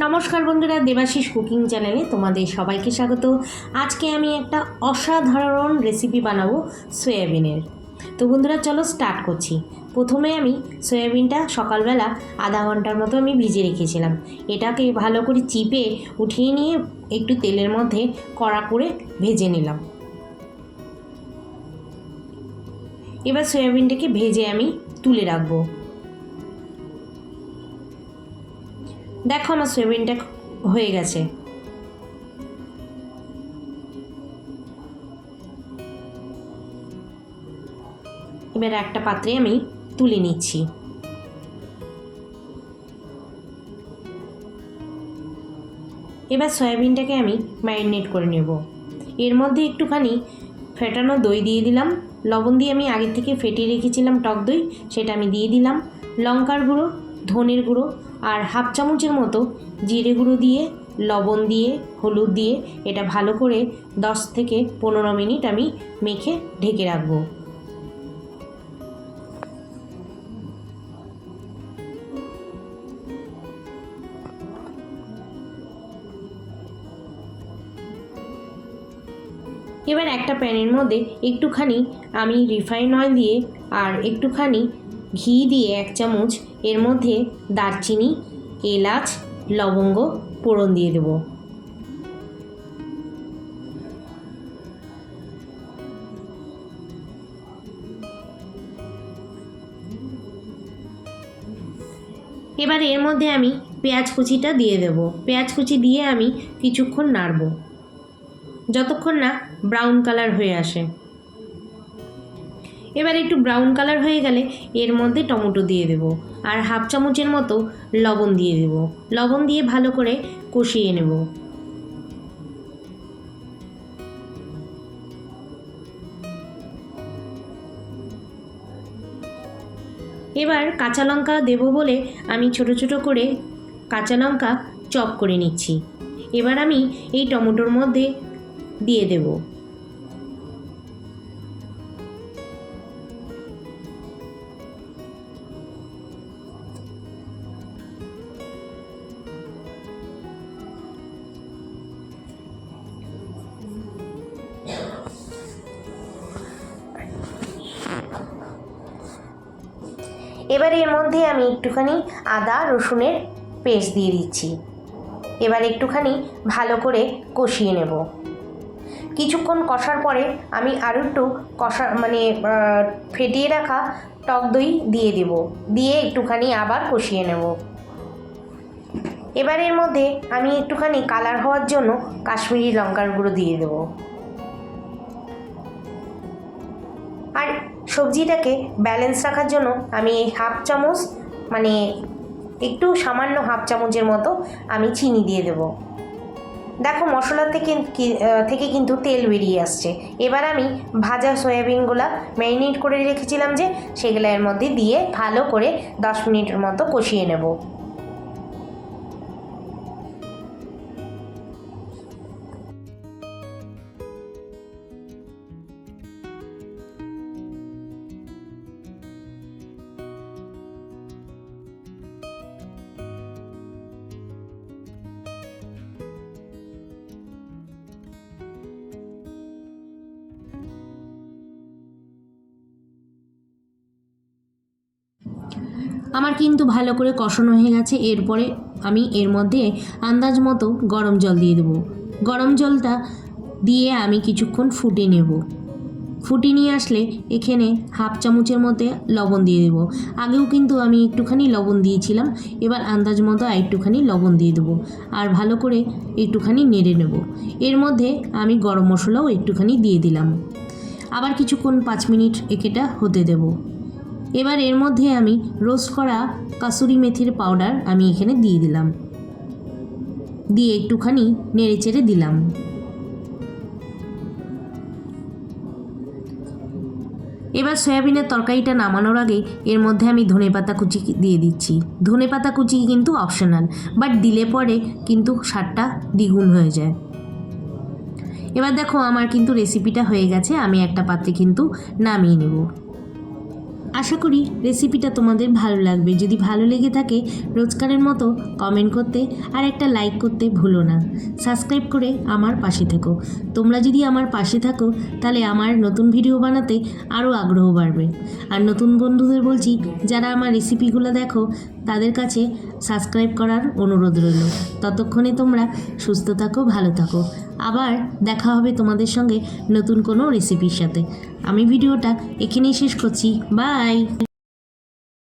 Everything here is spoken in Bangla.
নমস্কার বন্ধুরা, দেবাশিস কুকিং চ্যানেলে তোমাদের সবাইকে স্বাগত। আজকে আমি একটা অসাধারণ রেসিপি বানাবো সয়াবিনের। তো বন্ধুরা, চলো স্টার্ট করছি। প্রথমে আমি সয়াবিনটা সকালবেলা আধা ঘণ্টার মতো আমি ভিজে রেখেছিলাম। এটাকে ভালো করে চিপে উঠিয়ে নিয়ে একটু তেলের মধ্যে কড়া করে ভেজে নিলাম। এবার সয়াবিনটাকে ভেজে আমি তুলে রাখব। দেখো আমার সয়াবিনটা হয়ে গেছে। এবার একটা পাত্রে আমি তুলে নিচ্ছি। এবার সয়াবিনটাকে আমি ম্যারিনেট করে নেব। এর মধ্যে একটুখানি ফেটানো দই দিয়ে দিলাম। লবণ দিয়ে আমি আগের থেকে ফেটিয়ে রেখেছিলাম টক দই, সেটা আমি দিয়ে দিলাম। লঙ্কার গুঁড়ো, ধনের গুঁড়ো আর হাফ চামচের মতো জিরে গুঁড়ো দিয়ে, লবণ দিয়ে, হলুদ দিয়ে এটা ভালো করে দশ থেকে পনেরো মিনিট আমি মেখে ঢেকে রাখব। এবার একটা প্যানের মধ্যে একটুখানি আমি রিফাইন অয়েল দিয়ে আর একটুখানি ঘি দিয়ে এক চামচ এর মধ্যে দারচিনি, এলাচ, লবঙ্গ পোড়ন দিয়ে দেবো। এবার এর মধ্যে আমি পেঁয়াজ কুচিটা দিয়ে দেব। পেঁয়াজ কুচি দিয়ে আমি কিছুক্ষণ নাড়বো। যতক্ষণ না ব্রাউন কালার হয়ে আসে। এবার একটু ব্রাউন কালার হয়ে গেলে এর মধ্যে টমেটো দিয়ে দেব। আর হাফ চামচের মতো লবণ দিয়ে দেব। লবণ দিয়ে ভালো করে কষিয়ে নেব। এবার কাঁচা লঙ্কা দেবো বলে আমি ছোট ছোট করে কাঁচা লঙ্কা চপ করে নিচ্ছি। এবার আমি এই টমেটোর মধ্যে দিয়ে দেব। এবার এর মধ্যে আমি একটুখানি আদা, রসুনের পেস্ট দিয়ে দিচ্ছি। এবার একটুখানি ভালো করে কষিয়ে নেব। কিছুক্ষণ কষার পরে আমি আরও একটু কষা মানে ফেটিয়ে রাখা টক দই দিয়ে দেব। দিয়ে একটুখানি আবার কষিয়ে নেব। এবার এর মধ্যে আমি একটুখানি কালার হওয়ার জন্য কাশ্মীরি লঙ্কার গুঁড়ো দিয়ে দেবো। সবজিটাকে ব্যালেন্স রাখার জন্য আমি হাফ চামচ মানে একটু সামান্য হাফ চামচের মতো আমি চিনি দিয়ে দেবো। দেখো মশলা থেকে থেকে কিন্তু তেল বেরিয়ে আসছে। এবার আমি ভাজা সয়াবিনগুলো ম্যারিনেট করে রেখেছিলাম যে, সেগুলো এর মধ্যে দিয়ে ভালো করে দশ মিনিটের মতো কষিয়ে নেব। আমার কিন্তু ভালো করে কষানো হয়ে গেছে, এরপরে আমি এর মধ্যে আন্দাজ মতো গরম জল দিয়ে দেবো। গরম জলটা দিয়ে আমি কিছুক্ষণ ফুটে নেব। ফুটে নিয়ে আসলে এখানে হাফ চামচের মধ্যে লবণ দিয়ে দেবো। আগেও কিন্তু আমি একটুখানি লবণ দিয়েছিলাম, এবার আন্দাজ মতো আর একটুখানি লবণ দিয়ে দেবো আর ভালো করে একটুখানি নেড়ে নেব। এর মধ্যে আমি গরম মশলাও একটুখানি দিয়ে দিলাম। আবার কিছুক্ষণ পাঁচ মিনিট একেটা হতে দেবো। এবার এর মধ্যে আমি রোস্ট করা কাসুরি মেথির পাউডার আমি এখানে দিয়ে দিলাম। দিয়ে একটুখানি নেড়ে চেড়ে দিলাম। এবার সয়াবিনের তরকারিটা নামানোর আগে এর মধ্যে আমি ধনেপাতা কুচি দিয়ে দিচ্ছি। ধনেপাতা কুচি কিন্তু অপশনাল, বাট দিলে পরে কিন্তু স্বাদটা দ্বিগুণ হয়ে যায়। এবার দেখো আমার কিন্তু রেসিপিটা হয়ে গেছে, আমি একটা পাত্রে কিন্তু নামিয়ে নেব। আশা করি রেসিপিটা তোমাদের ভালো লাগবে। যদি ভালো লেগে থাকে, রোজকারের মতো কমেন্ট করতে আর একটা লাইক করতে ভুলো না। সাবস্ক্রাইব করে আমার পাশে থেকো। তোমরা যদি আমার পাশে থাকো, তাহলে আমার নতুন ভিডিও বানাতে আরও আগ্রহ বাড়বে। আর নতুন বন্ধুদের বলছি, যারা আমার রেসিপিগুলো দেখো তাদের কাছে সাবস্ক্রাইব করার অনুরোধ রইল। ততক্ষণে তোমরা সুস্থ থাকো, ভালো থাকো। আবার দেখা হবে তোমাদের সঙ্গে নতুন কোনো রেসিপির সাথে। আমি ভিডিওটা এখানেই শেষ করছি। বাই